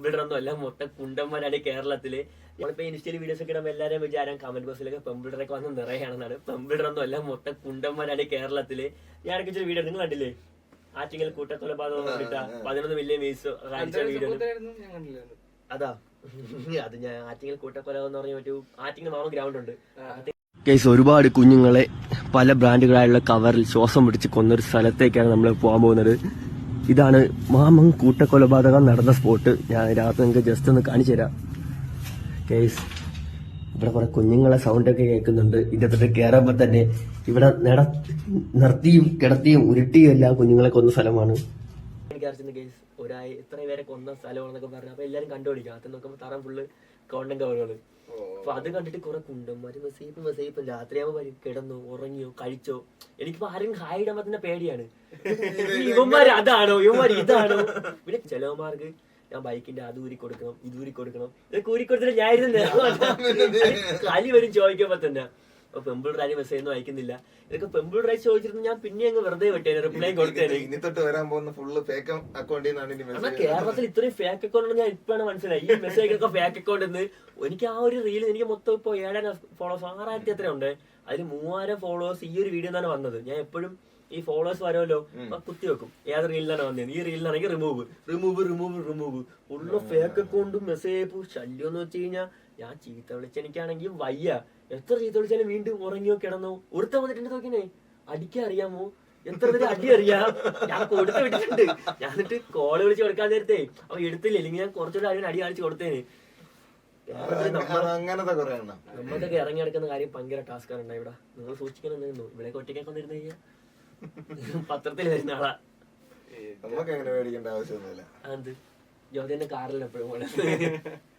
പെമ്പിളറൊന്നും അല്ല മൊത്തം കുണ്ടന്മാരാണ് കേരളത്തിൽ. നമ്മളിപ്പോ ഇൻസ്റ്റയിൽ വീഡിയോസ് ഒക്കെ ഇടുമ്പോൾ എല്ലാവരും വിചാരം കമന്റ് ബോക്സിലൊക്കെ പെമ്പിളറൊക്കെ വന്ന് നിറയാണെന്നാണ്. പെമ്പിളറൊന്നും അല്ല മൊത്തം കുണ്ടന്മാരാണ് കേരളത്തിൽ. ഞാൻ ഇച്ചിരി വീഡിയോ നിങ്ങൾ കണ്ടില്ലേ? ആറ്റിങ്ങൽ കൂട്ടക്കൊലപാതകം കണ്ടിട്ടാ? പതിനൊന്ന് മില്യൺ വീസ് കാണിച്ച വീഡിയോ അതാ. അത് ഞാൻ ആറ്റിങ്ങൽ കൂട്ടക്കൊല എന്ന് പറഞ്ഞ മറ്റു ആറ്റിങ്ങൽ മാമ ഗ്രൗണ്ട് ഉണ്ട്. കേസ് ഒരുപാട് കുഞ്ഞുങ്ങളെ പല ബ്രാൻഡുകളായുള്ള കവറിൽ ശ്വാസം പിടിച്ച് കൊന്നൊരു സ്ഥലത്തേക്കാണ് നമ്മൾ പോകാൻ പോകുന്നത്. ഇതാണ് മാമൻ കൂട്ടക്കൊലപാതകം നടന്ന സ്പോട്ട് ഞാൻ രാത്രി നിങ്ങൾക്ക് ജസ്റ്റ് ഒന്ന് കാണിച്ചു തരാം. കേസ് ഇവിടെ കുറെ കുഞ്ഞുങ്ങളെ സൗണ്ട് ഒക്കെ കേൾക്കുന്നുണ്ട്. ഇതിന്റെ കയറുമ്പോ തന്നെ ഇവിടെ നട നിർത്തിയും കിടത്തിയും ഉരുട്ടിയും എല്ലാം കുഞ്ഞുങ്ങളെ കൊന്ന സ്ഥലമാണ്. എനിക്ക് കേസ് ഒരായി ഇത്രയും പേരെ കൊന്ന സ്ഥലമാണെന്നൊക്കെ പറഞ്ഞു അപ്പൊ എല്ലാരും കണ്ടുപിടിക്കും അത് നോക്കുമ്പോ തറ ഫുള്ള് കോണ്ടന്റ് കവറുകൾ അപ്പൊ അത് കണ്ടിട്ട് കുറെ കുണ്ടന്മാര് മെസ്സേജ് മെസ്സേജ് രാത്രിയാകുമ്പോ കിടന്നു ഉറങ്ങിയോ കഴിച്ചോ എനിക്കിപ്പോ ആരും ഹായ് ഇടാൻ പറ്റുന്ന പേടിയാണ് ഇവന്മാര് അതാണോ ഇവന്മാർ ഇതാണോ പിന്നെ ചിലവന്മാർക്ക് ഞാൻ ബൈക്കിന്റെ അത് ഊരി കൊടുക്കണം ഇത് ഊരി കൊടുക്കണം ഇതൊക്കെ ഊരി കൊടുത്തിട്ട് ഞാൻ ഇരുന്ന് കലി വരും ചോദിക്കുമ്പോ തന്നെ അപ്പൊ പെമ്പിൾ ഡ്രൈവ് മെസ്സേജ് ഒന്നും അയക്കുന്നില്ല ഇതൊക്കെ പെമ്പിൾ ഡ്രൈവ് ചോദിച്ചിരുന്നു ഞാൻ പിന്നെ അങ്ങ് വെറുതെ വിട്ടേനെ റിപ്ലൈ കൊടുത്തേനെ. ഇനി തൊട്ട് വരാൻ പോകുന്ന ഫുള്ള് ഫേക്ക് അക്കൗണ്ടിൽ നിന്നാണ് കേരളത്തിൽ ഇത്രയും ഫേക്ക് അക്കൗണ്ട് ഞാൻ ഇപ്പോഴാണ് മനസ്സിലായി ഈ മെസ്സേജ് ഒക്കെ ഫേക്ക് അക്കൗണ്ട് എന്ന് എനിക്ക് ആ ഒരു റീൽ എനിക്ക് മൊത്തം ഇപ്പൊ ഏഴായിരം ഫോളോവേഴ്സ് ആറായിരത്തി എത്രയുണ്ട് ഉണ്ട്. അതിൽ മൂവായിരം ഫോളോവേഴ്സ് ഈ ഒരു വീഡിയോ തന്നെ വന്നത്. ഞാൻ എപ്പോഴും ഈ ഫോളോവേഴ്സ് വരുമല്ലോ കുത്തി വെക്കും. ഏത് റീലിലാണ് വന്നത് ഈ റീലിലാണെങ്കിൽ റിമൂവ് റിമൂവ് റിമൂവ് റിമൂവ് ഉള്ള ഫേക്ക് അക്കൗണ്ടും മെസ്സേജ് ശല്യം എന്ന് വെച്ച് കഴിഞ്ഞാൽ ഞാൻ ചീത്ത വിളിച്ചെനിക്കാണെങ്കിൽ വയ്യ. എത്ര ചീത്ത വിളിച്ചാലും വീണ്ടും ഉറങ്ങിയോ കിടന്നോ? ഒരുത്ത വന്നിട്ടുണ്ട് നോക്കിനേ അടിക്കാൻ അറിയാമോ? എത്ര പേര് അടി അറിയാം? ഞാൻ കൊടുത്ത് വിട്ടിട്ടുണ്ട്. ഞാൻ എന്നിട്ട് കോൾ വിളിച്ച് കൊടുക്കാൻ നേരത്തെ അവ എടുത്തില്ല? ഇല്ലെങ്കിൽ ഞാൻ കുറച്ചുകൂടെ അറിയാൻ അടി കാണിച്ച് കൊടുത്തേന്. അങ്ങനത്തെ കുറെ എണ്ണം. നമ്മൾക്കൊക്കെ ഇറങ്ങി നടക്കുന്ന കാര്യം ഭയങ്കര ടാസ്ക് ആണ് ഇവിടെ. നിങ്ങൾ സൂക്ഷിക്കണം ഇവിടെ ഒറ്റയ്ക്കൊക്കെ വന്നിരുന്നു കഴിഞ്ഞാൽ പത്രത്തിൽ വരുന്ന ആളാ. നമുക്ക് അങ്ങനെ മേടിക്കേണ്ട ആവശ്യമൊന്നുമില്ല. അത് ജ്യോതിന്റെ കാറിൽ എപ്പോഴും പോലെ